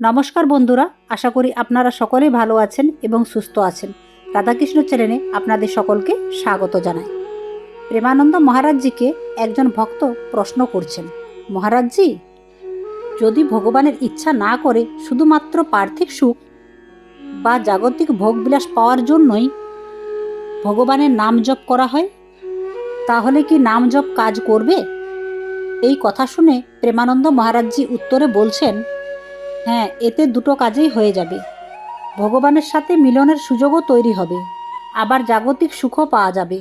নমস্কার বন্ধুরা, আশা করি আপনারা সকলেই ভালো আছেন এবং সুস্থ আছেন। রাধাকৃষ্ণ চ্যানেলে আপনাদের সকলকে স্বাগত জানাই। প্রেমানন্দ মহারাজজিকে একজন ভক্ত প্রশ্ন করছেন, মহারাজজি, যদি ভগবানের ইচ্ছা না করে শুধুমাত্র পার্থিক সুখ বা জাগতিক ভোগবিলাস পাওয়ার জন্যই ভগবানের নাম জপ করা হয়, তাহলে কি নাম জপ কাজ করবে? এই কথা শুনে প্রেমানন্দ মহারাজজি উত্তরে বলছেন হ্যাঁ এতে দুটো কাজেই হয়ে যাবে। ভগবানের সাথে মিলনের সুযোগও তৈরি হবে। আবার জাগতিক সুখও পাওয়া যাবে।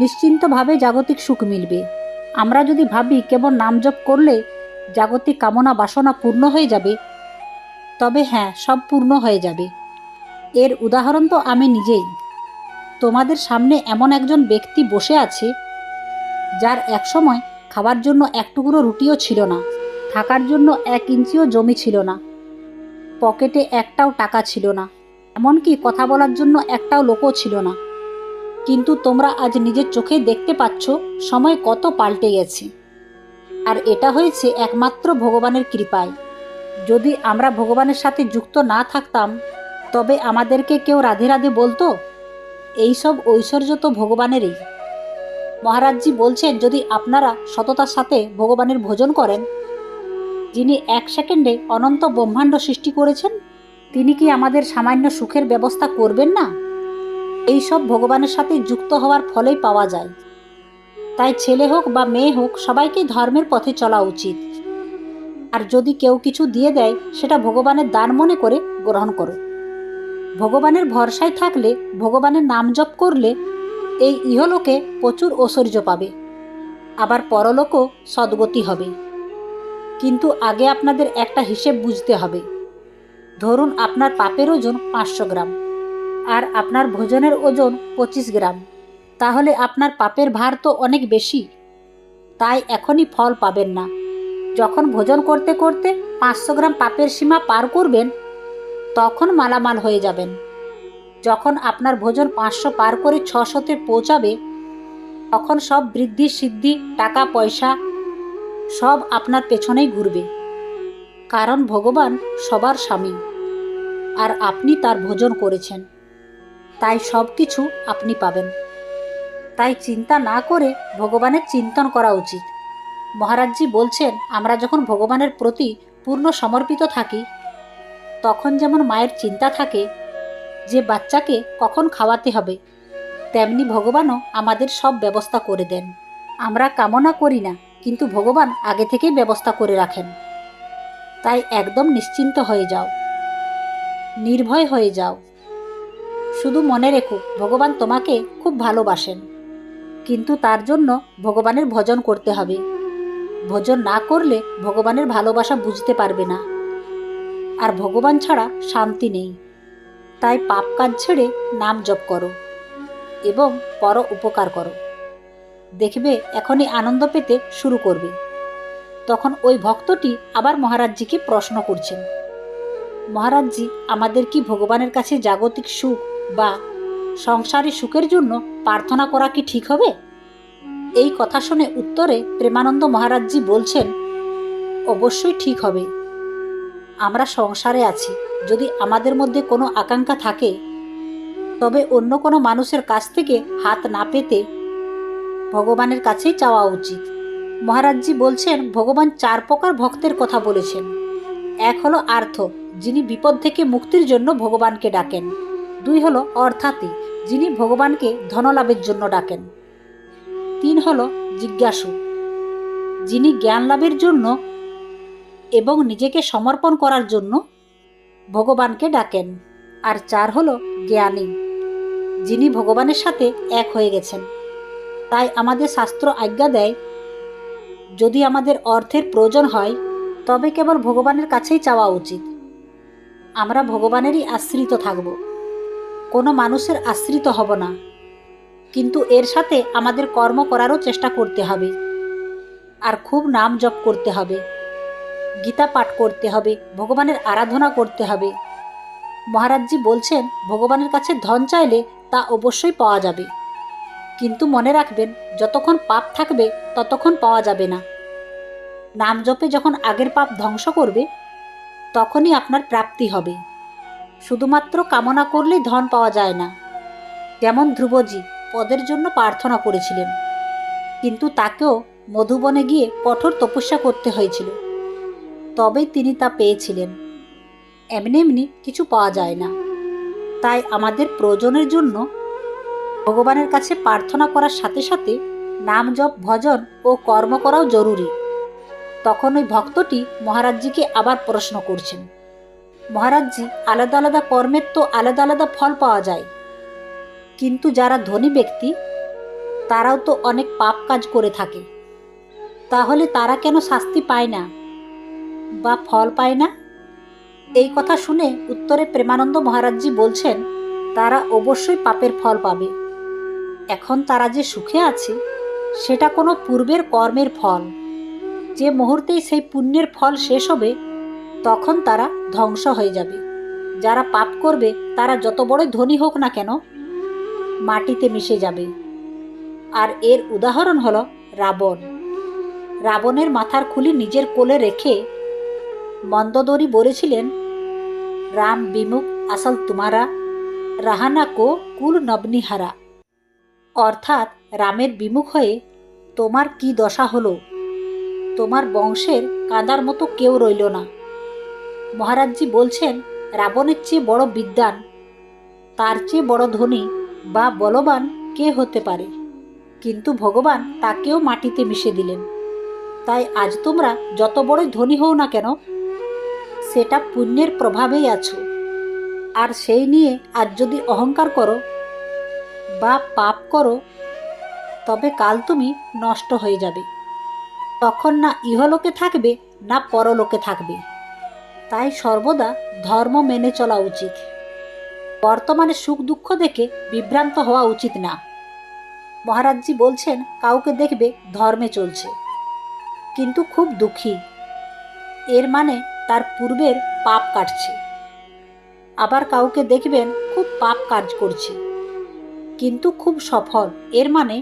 নিশ্চিন্তভাবে জাগতিক সুখ মিলবে। আমরা যদি ভাবি কেবল নাম জপ করলে জাগতিক কামনা বাসনা পূর্ণ হয়ে যাবে, তবে হ্যাঁ সব পূর্ণ হয়ে যাবে। এর উদাহরণ তো আমি নিজেই। তোমাদের সামনে এমন একজন ব্যক্তি বসে আছে, যার একসময় খাবার জন্য এক টুকরো রুটিও ছিল না, থাকার জন্য এক ইঞ্চিও জমি ছিল না। পকেটে একটাও টাকা ছিল না, এমনকি কথা বলার জন্য একটাও লোকও ছিল না। কিন্তু তোমরা আজ নিজের চোখে দেখতে পাচ্ছ, সময় কত পাল্টে গেছে। আর এটা হয়েছে একমাত্র ভগবানের কৃপায়। যদি আমরা ভগবানের সাথে যুক্ত না থাকতাম, তবে আমাদেরকে কেউ রাধে রাধে বলতো? এইসব ঐশ্বর্য তো ভগবানেরই। মহারাজজি বলছেন, যদি আপনারা সততার সাথে ভগবানের ভোজন করেন যিনি এক সেকেন্ডে অনন্ত ব্রহ্মাণ্ড সৃষ্টি করেছেন, তিনি কি আমাদের সামান্য সুখের ব্যবস্থা করবেন না? এই সব ভগবানের সাথে যুক্ত হওয়ার ফলেই পাওয়া যায়। তাই ছেলে হোক বা মেয়ে হোক সবাইকে ধর্মের পথে চলা উচিত। আর যদি কেউ কিছু দিয়ে দেয়, সেটা ভগবানের দান মনে করে গ্রহণ করো। ভগবানের ভরসায় থাকলে, ভগবানের নাম জপ করলে, এই ইহলোকে প্রচুর ঐশ্বর্য পাবে। আবার পরলোকও সদ্গতি হবে। কিন্তু আগে আপনাদের একটা হিসেব বুঝতে হবে। ধরুন আপনার পাপের ওজন পাঁচশো গ্রাম আর আপনার ভোজনের ওজন পঁচিশ গ্রাম। তাহলে আপনার পাপের ভার তো অনেক বেশি। তাই এখনই ফল পাবেন না। যখন ভোজন করতে করতে পাঁচশো গ্রাম পাপের সীমা পার করবেন, তখন মালামাল হয়ে যাবেন। যখন আপনার ভোজন পাঁচশো পার করে ছশোতে পৌঁছাবে, তখন সব বৃদ্ধি সিদ্ধি, টাকা, পয়সা সব আপনার পেছনেই ঘুরবে। কারণ ভগবান সবার স্বামী। আর আপনি তার ভোজন করেছেন। তাই সব কিছু আপনি পাবেন। তাই চিন্তা না করে ভগবানের চিন্তন করা উচিত। মহারাজজি বলছেন, আমরা যখন ভগবানের প্রতি পূর্ণ সমর্পিত থাকি, তখন যেমন মায়ের চিন্তা থাকে, যে বাচ্চাকে কখন খাওয়াতে হবে, তেমনি ভগবানও আমাদের সব ব্যবস্থা করে দেন। আমরা কামনা করি না। কিন্তু ভগবান আগে থেকেই ব্যবস্থা করে রাখেন। তাই একদম নিশ্চিন্ত হয়ে যাও। নির্ভয় হয়ে যাও। শুধু মনে রেখো, ভগবান তোমাকে খুব ভালোবাসেন। কিন্তু তার জন্য ভগবানের ভজন করতে হবে। ভজন না করলে ভগবানের ভালোবাসা বুঝতে পারবে না। আর ভগবান ছাড়া শান্তি নেই। তাই পাপ কাজ ছেড়ে নাম জপ করো এবং পর উপকার করো। দেখবে এখনই আনন্দ পেতে শুরু করবে। তখন ওই ভক্তটি আবার মহারাজজিকে প্রশ্ন করছেন, মহারাজজি, আমাদের কি ভগবানের কাছে জাগতিক সুখ বা সংসারী সুখের জন্য প্রার্থনা করা কি ঠিক হবে? এই কথা শুনে উত্তরে প্রেমানন্দ মহারাজজি বলছেন, অবশ্যই ঠিক হবে। আমরা সংসারে আছি, যদি আমাদের মধ্যে কোনো আকাঙ্ক্ষা থাকে, তবে অন্য কোনো মানুষের কাছ থেকে হাত না পেতে ভগবানের কাছেই চাওয়া উচিত। মহারাজজি বলছেন, ভগবান চার প্রকার ভক্তের কথা বলেছেন। এক হলো আর্থ, যিনি বিপদ থেকে মুক্তির জন্য ভগবানকে ডাকেন। দুই হলো অর্থাৎই যিনি ভগবানকে ধনলাভের জন্য ডাকেন। তিন হলো জিজ্ঞাসু, যিনি জ্ঞান লাভের জন্য এবং নিজেকে সমর্পণ করার জন্য ভগবানকে ডাকেন। আর চার হলো জ্ঞানী, যিনি ভগবানের সাথে এক হয়ে গেছেন। তাই আমাদের শাস্ত্র আজ্ঞা দেয়, যদি আমাদের অর্থের প্রয়োজন হয়, তবে কেবল ভগবানের কাছেই চাওয়া উচিত। আমরা ভগবানেরই আশ্রিত থাকব। কোনো মানুষের আশ্রিত হব না। কিন্তু এর সাথে আমাদের কর্ম করারও চেষ্টা করতে হবে। আর খুব নাম জপ করতে হবে। গীতা পাঠ করতে হবে। ভগবানের আরাধনা করতে হবে। মহারাজজি বলছেন, ভগবানের কাছে ধন চাইলে তা অবশ্যই পাওয়া যাবে। কিন্তু মনে রাখবেন, যতক্ষণ পাপ থাকবে, ততক্ষণ পাওয়া যাবে না। নাম জপে যখন আগের পাপ ধ্বংস করবে, তখনই আপনার প্রাপ্তি হবে। শুধুমাত্র কামনা করলেই ধন পাওয়া যায় না। যেমন ধ্রুবজি পদের জন্য প্রার্থনা করেছিলেন। কিন্তু তাকেও মধুবনে গিয়ে কঠোর তপস্যা করতে হয়েছিল। তবেই তিনি তা পেয়েছিলেন। এমনি এমনি কিছু পাওয়া যায় না। তাই আমাদের প্রয়োজনের জন্য ভগবানের কাছে প্রার্থনা করার সাথে সাথে নাম জপ, ভজন ও কর্ম করাও জরুরি। তখন ওই ভক্তটি মহারাজজিকে আবার প্রশ্ন করছেন, মহারাজজি, আলাদা আলাদা কর্মের তো আলাদা আলাদা ফল পাওয়া যায়। কিন্তু যারা ধনী ব্যক্তি, তারাও তো অনেক পাপ কাজ করে থাকে। তাহলে তারা কেন শাস্তি পায় না বা ফল পায় না? এই কথা শুনে উত্তরে প্রেমানন্দ মহারাজজি বলছেন, তারা অবশ্যই পাপের ফল পাবে। এখন তারা যে সুখে আছে, সেটা কোনো পূর্বের কর্মের ফল। যে মুহূর্তেই সেই পুণ্যের ফল শেষ হবে, তখন তারা ধ্বংস হয়ে যাবে। যারা পাপ করবে, তারা যত বড়ই ধনী হোক না কেন, মাটিতে মিশে যাবে। আর এর উদাহরণ হলো রাবণ। রাবণের মাথার খুলি নিজের কোলে রেখে মন্দদরি বলেছিলেন, রাম বিমুখ আসল তোমারা, রাহানা কো কুল নবনিহারা। অর্থাৎ রামের বিমুখ হয়ে, তোমার কি দশা হলো? তোমার বংশের কাঁদার মতো কেউ রইল না। মহারাজজি বলছেন, রাবণের চেয়ে বড় বিদ্যান তার চেয়ে বড় ধনী বা বলবান কে হতে পারে? কিন্তু ভগবান তাকেও মাটিতে মিশে দিলেন। তাই আজ তোমরা যত বড়ই ধনী হও না কেন, সেটা পুণ্যের প্রভাবেই আছো। আর সেই নিয়ে আজ যদি অহংকার করো বা পাপ করো, তবে কাল তুমি নষ্ট হয়ে যাবে। তখন না ইহলোকে থাকবে, না পরলোকে থাকবে। তাই সর্বদা ধর্ম মেনে চলা উচিত। বর্তমানে সুখ দুঃখ দেখে বিভ্রান্ত হওয়া উচিত না। মহারাজজি বলছেন, কাউকে দেখবে ধর্মে চলছে, কিন্তু খুব দুঃখী। এর মানে তার পূর্বের পাপ কাটছে। আবার কাউকে দেখবেন খুব পাপ কাজ করছে। কিন্তু খুব সফল। এর মানে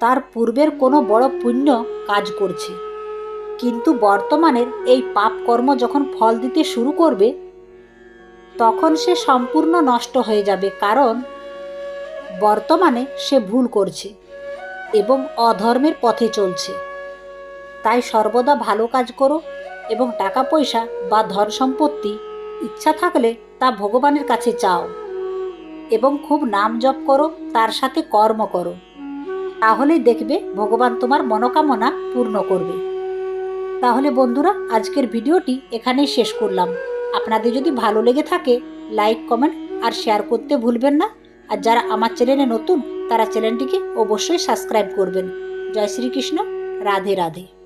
তার পূর্বের কোনো বড় পুণ্য কাজ করছে। কিন্তু বর্তমানের এই পাপ কর্ম যখন ফল দিতে শুরু করবে, তখন সে সম্পূর্ণ নষ্ট হয়ে যাবে, কারণ বর্তমানে সে ভুল করছে এবং অধর্মের পথে চলছে। তাই সর্বদা ভালো কাজ করো এবং টাকা পয়সা বা ধন সম্পত্তি ইচ্ছা থাকলে তা ভগবানের কাছে চাও। এবং খুব নাম জপ করো, তার সাথে কর্ম করো। তাহলেই দেখবে ভগবান তোমার মনোকামনা পূর্ণ করবে। তাহলে বন্ধুরা, আজকের ভিডিওটি এখানেই শেষ করলাম। আপনাদের যদি ভালো লেগে থাকে, লাইক, কমেন্ট আর শেয়ার করতে ভুলবেন না। আর যারা আমার চ্যানেলে নতুন, তারা চ্যানেলটিকে অবশ্যই সাবস্ক্রাইব করবেন। জয় শ্রীকৃষ্ণ, রাধে রাধে।